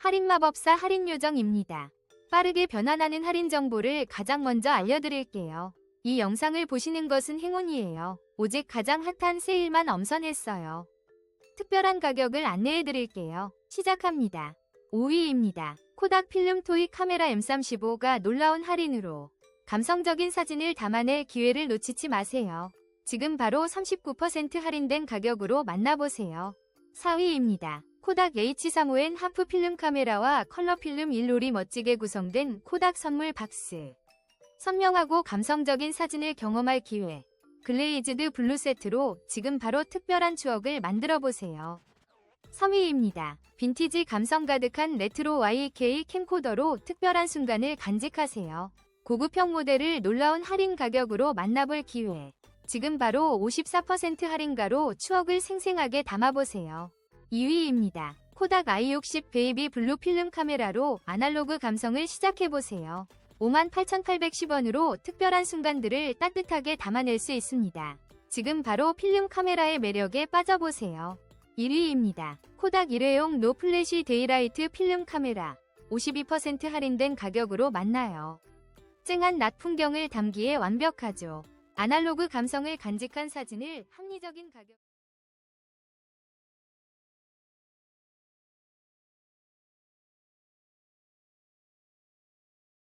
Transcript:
할인 마법사 할인 요정입니다. 빠르게 변환하는 할인 정보를 가장 먼저 알려드릴게요. 이 영상을 보시는 것은 행운이에요. 오직 가장 핫한 세일만 엄선했어요. 특별한 가격을 안내해드릴게요. 시작합니다. 5위입니다. 코닥 필름 토이 카메라 M35가 놀라운 할인으로 감성적인 사진을 담아낼 기회를 놓치지 마세요. 지금 바로 39% 할인된 가격으로 만나보세요. 4위입니다. 코닥 H35N 하프 필름 카메라와 컬러 필름 1롤이 멋지게 구성된 코닥 선물 박스. 선명하고 감성적인 사진을 경험할 기회. 글레이즈드 블루 세트로 지금 바로 특별한 추억을 만들어 보세요. 3위입니다. 빈티지 감성 가득한 레트로 YK 캠코더로 특별한 순간을 간직하세요. 고급형 모델을 놀라운 할인 가격으로 만나볼 기회. 지금 바로 54% 할인가로 추억을 생생하게 담아보세요. 2위입니다. 코닥 i60 베이비 블루 필름 카메라로 아날로그 감성을 시작해보세요. 58,810원으로 특별한 순간들을 따뜻하게 담아낼 수 있습니다. 지금 바로 필름 카메라의 매력에 빠져보세요. 1위입니다. 코닥 일회용 노 플래시 데이라이트 필름 카메라 52% 할인된 가격으로 만나요. 쨍한 낮 풍경을 담기에 완벽하죠. 아날로그 감성을 간직한 사진을 합리적인 가격